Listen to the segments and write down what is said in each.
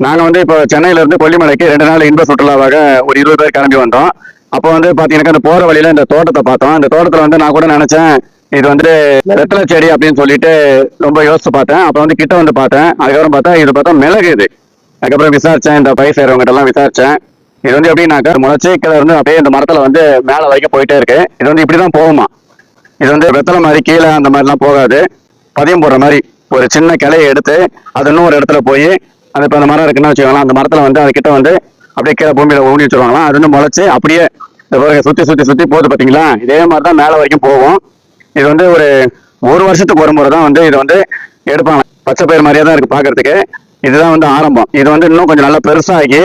நாங்கள் வந்து இப்போ சென்னையிலேருந்து கொல்லிமலைக்கு ரெண்டு நாள் இன்ப சுற்றுலாவாக ஒரு இருபது பேர் கிளம்பி வந்தோம். அப்போ வந்து பார்த்தீங்கன்னா அந்த போகிற வழியில் இந்த தோட்டத்தை பார்த்தோம். இந்த தோட்டத்தில் வந்து நான் கூட நினச்சேன் இது வந்து வெத்தலை செடி அப்படின்னு சொல்லிட்டு ரொம்ப யோசிச்சு பார்த்தேன். அப்புறம் வந்து கிட்ட வந்து பார்த்தேன். அதுக்கப்புறம் பார்த்தா இது பார்த்தா மிளகு இது. அதுக்கப்புறம் விசாரிச்சேன் இந்த பயிர் செய்யறவங்க எல்லாம் விசாரிச்சேன். இது வந்து எப்படின்னாக்கா முளைச்சி கீழே இருந்து அப்படியே இந்த மரத்தில் வந்து மேலே வரைக்கும் போயிட்டே இருக்கு. இது வந்து இப்படி தான் போகுமா? இது வந்து வெத்தலை மாதிரி கீழே அந்த மாதிரிலாம் போகாது. பதியம் போடுற மாதிரி ஒரு சின்ன கிளையை எடுத்து அது இன்னும் ஒரு இடத்துல போய் அது இப்போ அந்த மரம் இருக்குன்னு வச்சுக்கோங்களேன் அந்த மரத்தில் வந்து அது கிட்ட வந்து அப்படியே கீழே பூமியில் ஊனி வச்சுருவாங்களாம் அது வந்து முளைச்சி அப்படியே சுற்றி சுற்றி சுற்றி போகுது பார்த்தீங்களா இதே மாதிரி தான் மேலே வரைக்கும் போகும். இது வந்து ஒரு ஒரு வருஷத்துக்கு ஒரு முறை தான் வந்து இது வந்து எடுப்பாங்க. பச்சை பயிர் மாதிரியே தான் இருக்குது பார்க்குறதுக்கு இதுதான் வந்து ஆரம்பம். இது வந்து இன்னும் கொஞ்சம் நல்லா பெருசாகி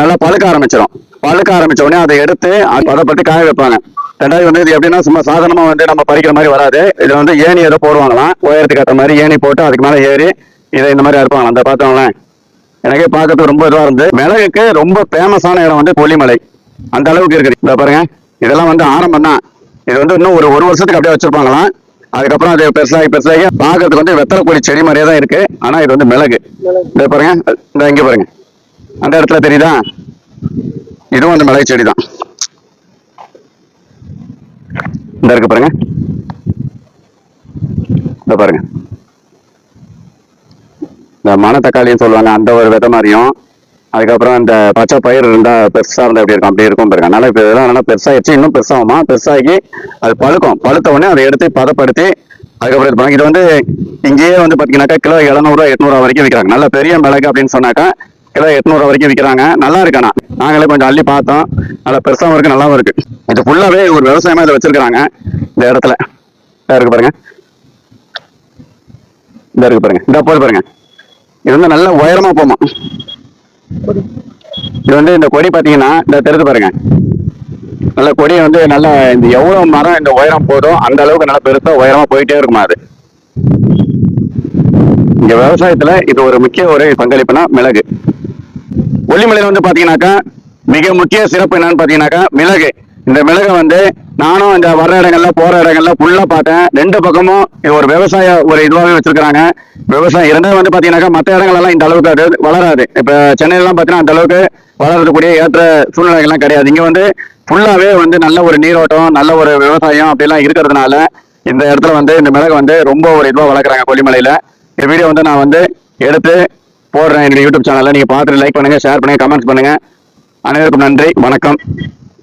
நல்லா பழுக்க ஆரம்பிச்சிடும் பழுக்க ஆரம்பித்த உடனே அதை எடுத்து அதை பற்றி காய வைப்பாங்க. ரெண்டாவது வந்து இது எப்படின்னா சும்மா சாதாரணமாக வந்து நம்ம பறிக்கிற மாதிரி வராது. இது வந்து ஏணி ஏதோ போடுவாங்களாம். உயரத்துக்கு ஏற்ற மாதிரி ஏணி போட்டு அதுக்கு மேலே ஏறி இதை இந்த மாதிரி இருப்பாங்க அந்த பார்த்தோங்களேன் எனக்கே பார்க்கறதுக்கு ரொம்ப இதுவாக இருந்து மிளகுக்கு ரொம்ப ஃபேமஸான இடம் வந்து கொல்லிமலை. அந்த அளவுக்கு இருக்குது. இந்த பாருங்க. இதெல்லாம் வந்து ஆரம்பம் தான் இது வந்து இன்னும் ஒரு ஒரு வருஷத்துக்கு அப்படியே வச்சிருப்பாங்களாம். அதுக்கப்புறம் அது பெருசாகி பெருசாகி பார்க்கறதுக்கு வந்து வெத்தலை கொடி செடி மாதிரியே தான் இருக்கு. ஆனால் இது வந்து மிளகு. இந்த பாருங்க. இந்த இங்கே பாருங்க. அந்த இடத்துல தெரியுதா? இதுவும் வந்து மிளகு செடி தான் இந்த இருக்கு பாருங்க. இந்த பாருங்க. மணத்தக்காளின்னு சொல்லுவாங்க அந்த ஒரு வித மாதிரியும். அதுக்கப்புறம் இந்த பச்சை பயிர் இருந்தா பெருசா இருந்தா எப்படி இருக்கும்? அப்படி இருக்கும் பாருங்க. அதனால இப்ப இதெல்லாம் நல்லா பெருசாகிடுச்சு இன்னும் பெருசாகுமா? பெருசாகி அது பழுக்கும். பழுத்த உடனே அதை எடுத்து பதப்படுத்தி அதுக்கப்புறம் இது இது வந்து இங்கேயே வந்து பாத்தீங்கன்னாக்கா கிலோ எழுநூறுவா எட்நூறுவா வரைக்கும் விற்கிறாங்க நல்ல பெரிய மிளகு அப்படின்னு சொன்னாக்கா கிலோ எட்நூறுவா வரைக்கும் விற்கிறாங்க நல்லா இருக்கானா நாங்களே கொஞ்சம் அள்ளி பார்த்தோம். நல்லா பெருசாகவும் இருக்கு நல்லாவும் இருக்கு. இது ஃபுல்லாவே ஒரு விவசாயமா இதை வச்சிருக்காங்க இந்த இடத்துல. இருக்கு பாருங்க. இந்த இருக்கு பாருங்க. இந்த போது பாருங்க. இது வந்து நல்ல உயரமா போமா? இது வந்து இந்த கொடி பாத்தீங்கன்னா இந்த தெருது பாருங்க. நல்ல கொடி வந்து நல்ல இந்த எவ்வளவு மரம் இந்த உயரம் போதும் அந்த அளவுக்கு நல்லா பெருசா உயரமா போயிட்டே இருக்குமா அது. இங்க விவசாயத்துல இது ஒரு முக்கிய ஒரு பங்களிப்புனா மிளகு. கொல்லிமலையில வந்து பாத்தீங்கன்னாக்கா மிக முக்கிய சிறப்பு என்னன்னு பாத்தீங்கன்னாக்கா மிளகு. இந்த மிளகை வந்து நானும் இந்த வர்ற இடங்கள்ல போற இடங்கள்ல ஃபுல்லா பார்த்தேன். ரெண்டு பக்கமும் ஒரு விவசாய ஒரு இதுவாகவே வச்சிருக்கிறாங்க. விவசாயம் இரண்டாவது வந்து பாத்தீங்கன்னாக்கா மற்ற இடங்கள்லாம் இந்த அளவுக்கு அது வளராது. இப்ப சென்னையில எல்லாம் பாத்தீங்கன்னா அந்த அளவுக்கு வளரக்கூடிய ஏற்ற சூழ்நிலைகள்லாம் கிடையாது. இங்க வந்து ஃபுல்லாவே வந்து நல்ல ஒரு நீரோட்டம் நல்ல ஒரு விவசாயம் அப்படிலாம் இருக்கிறதுனால இந்த இடத்துல வந்து இந்த மிளகு வந்து ரொம்ப ஒரு இதுவாக வளர்க்குறாங்க கொல்லிமலையில. இந்த வீடியோ வந்து நான் வந்து எடுத்து போடுறேன் என்னுடைய யூடியூப் சேனலில் நீங்கள் பார்த்துட்டு லைக் பண்ணுங்கள் ஷேர் பண்ணுங்கள் கமெண்ட்ஸ் பண்ணுங்கள் அனைவருக்கும் நன்றி வணக்கம்.